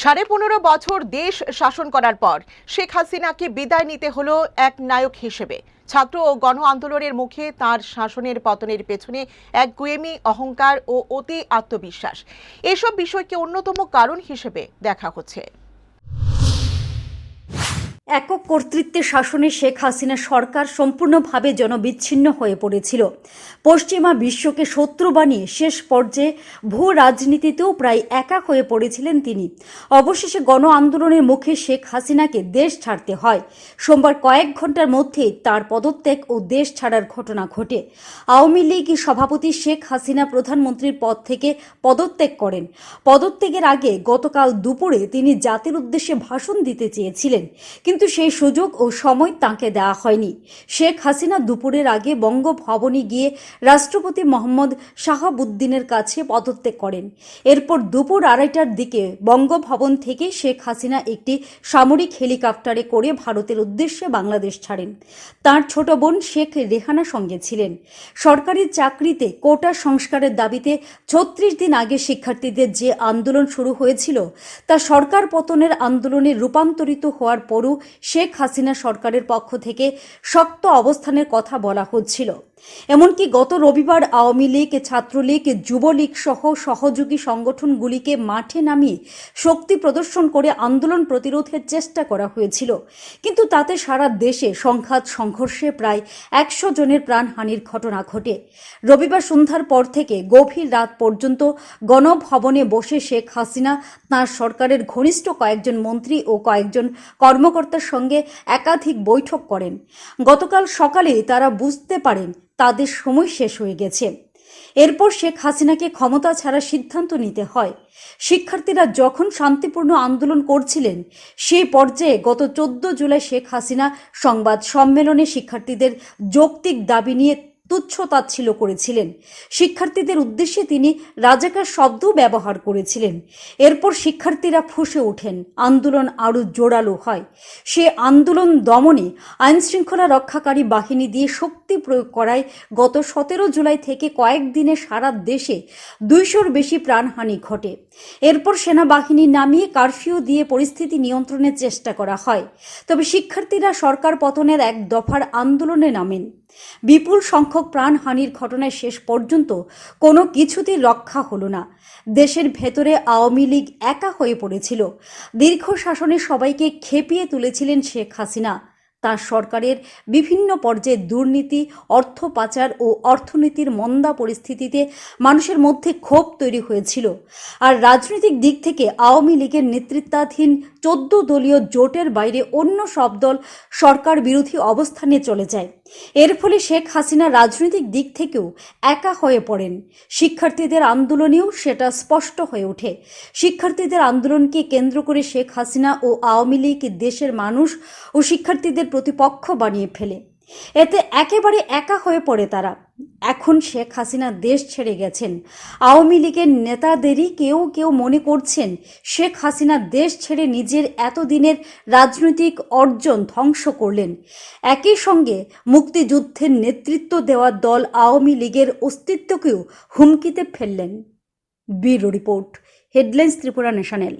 সাড়ে পনেরো বছর দেশ শাসন করার পর শেখ হাসিনাকে বিদায় নিতে হলো এক নায়ক হিসেবে। ছাত্র ও গণ আন্দোলনের মুখে তার শাসনের পতনের পেছনে এক গুয়েমি অহংকার ও অতি আত্মবিশ্বাস। এসব বিষয়কে অন্যতম কারণ হিসেবে দেখা হচ্ছে। একক কর্তৃত্বের শাসনে শেখ হাসিনা সরকার সম্পূর্ণভাবে জনবিচ্ছিন্ন হয়ে পড়েছিল। পশ্চিমা বিশ্বকে শত্রু বানিয়ে শেষ পর্যায়ে ভূ রাজনীতিতেও প্রায় একা হয়ে পড়েছিলেন তিনি। অবশেষে গণ আন্দোলনের মুখে শেখ হাসিনাকে দেশ ছাড়তে হয়। সোমবার কয়েক ঘণ্টার মধ্যেই তার পদত্যাগ ও দেশ ছাড়ার ঘটনা ঘটে। আওয়ামী লীগ সভাপতি শেখ হাসিনা প্রধানমন্ত্রীর পদ থেকে পদত্যাগ করেন। পদত্যাগের আগে গতকাল দুপুরে তিনি জাতির উদ্দেশ্যে ভাষণ দিতে চেয়েছিলেন। কিন্তু সেই সুযোগ ও সময় তাকে দেওয়া হয়নি। শেখ হাসিনা দুপুরের আগে বঙ্গভবনে গিয়ে রাষ্ট্রপতি মোহাম্মদ শাহাবুদ্দিনের কাছে পদত্যাগ করেন। এরপর দুপুর আড়াইটার দিকে বঙ্গভবন থেকে শেখ হাসিনা একটি সামরিক হেলিকপ্টারে করে ভারতের উদ্দেশ্যে বাংলাদেশ ছাড়েন। তার ছোট বোন শেখ রেহানা সঙ্গে ছিলেন। সরকারি চাকরিতে কোটা সংস্কারের দাবিতে ছত্রিশ দিন আগে শিক্ষার্থীদের যে আন্দোলন শুরু হয়েছিল, তা সরকার পতনের আন্দোলনে রূপান্তরিত হওয়ার পরও শেখ হাসিনা সরকারের পক্ষ থেকে শক্ত অবস্থানের কথা বলা হচ্ছিল। এমনকি গত রবিবার আওয়ামী লীগ, ছাত্রলীগ, যুবলীগ সহ সহযোগী সংগঠনগুলিকে মাঠে নামিয়ে শক্তি প্রদর্শন করে আন্দোলন প্রতিরোধের চেষ্টা করা হয়েছিল। কিন্তু তাতে সারা দেশে সংঘাত, সংঘর্ষে প্রায় একশো জনের প্রাণহানির ঘটনা ঘটে। রবিবার সন্ধ্যার পর থেকে গভীর রাত পর্যন্ত গণভবনে বসে শেখ হাসিনা, তাঁর সরকারের ঘনিষ্ঠ কয়েকজন মন্ত্রী ও কয়েকজন কর্মকর্তার সঙ্গে একাধিক বৈঠক করেন। গতকাল সকালে তারা বুঝতে পারেন তাদের সময় শেষ হয়ে গেছে। এরপর শেখ হাসিনাকে ক্ষমতা ছাড়া সিদ্ধান্ত নিতে হয়। শিক্ষার্থীরা যখন শান্তিপূর্ণ আন্দোলন করছিলেন, সেই পর্যায়ে গত চোদ্দ জুলাই শেখ হাসিনা সংবাদ সম্মেলনে শিক্ষার্থীদের যৌক্তিক দাবি নিয়ে তুচ্ছ তাচ্ছিল্য করেছিলেন। শিক্ষার্থীদের উদ্দেশ্যে তিনি রাজাকার শব্দ ব্যবহার করেছিলেন। এরপর শিক্ষার্থীরা ফুঁসে ওঠেন। আন্দোলন আরও জোরালো হয়। সে আন্দোলন দমনে আইনশৃঙ্খলা রক্ষাকারী বাহিনী দিয়ে শক্তি প্রয়োগ করায় গত সতেরো জুলাই থেকে কয়েকদিনে সারা দেশে দুইশোর বেশি প্রাণহানি ঘটে। এরপর সেনাবাহিনী নামিয়ে কারফিউ দিয়ে পরিস্থিতি নিয়ন্ত্রণের চেষ্টা করা হয়। তবে শিক্ষার্থীরা সরকার পতনের এক দফার আন্দোলনে নামেন। বিপুল সংখ্যক প্রাণহানির ঘটনায় শেষ পর্যন্ত কোনো কিছুতেই রক্ষা হলো না। দেশের ভেতরে আওয়ামী লীগ একা হয়ে পড়েছিল। দীর্ঘ শাসনে সবাইকে খেপিয়ে তুলেছিলেন শেখ হাসিনা। তার সরকারের বিভিন্ন পর্যায়ে দুর্নীতি, অর্থ পাচার ও অর্থনীতির মন্দা পরিস্থিতিতে মানুষের মধ্যে ক্ষোভ তৈরি হয়েছিল। আর রাজনৈতিক দিক থেকে আওয়ামী লীগের নেতৃত্বাধীন চোদ্দ দলীয় জোটের বাইরে অন্য সব দল সরকার বিরোধী অবস্থানে চলে যায়। এর ফলে শেখ হাসিনা রাজনৈতিক দিক থেকেও একা হয়ে পড়েন। শিক্ষার্থীদের আন্দোলনেও সেটা স্পষ্ট হয়ে ওঠে। শিক্ষার্থীদের আন্দোলনকে কেন্দ্র করে শেখ হাসিনা ও আওয়ামী লীগ দেশের মানুষ ও শিক্ষার্থীদের প্রতিপক্ষ বানিয়ে ফেলে। এতে একেবারে একা হয়ে পড়ে তারা। এখন শেখ হাসিনা দেশ ছেড়ে গেছেন। আওয়ামী লীগের নেতাদেরই কেউ কেউ মনে করছেন, শেখ হাসিনা দেশ ছেড়ে নিজের এতদিনের রাজনৈতিক অর্জন ধ্বংস করলেন। একই সঙ্গে মুক্তিযুদ্ধের নেতৃত্ব দেওয়া দল আওয়ামী লীগের অস্তিত্বকেও হুমকিতে ফেললেন। Bureau report, headlines Tripura national.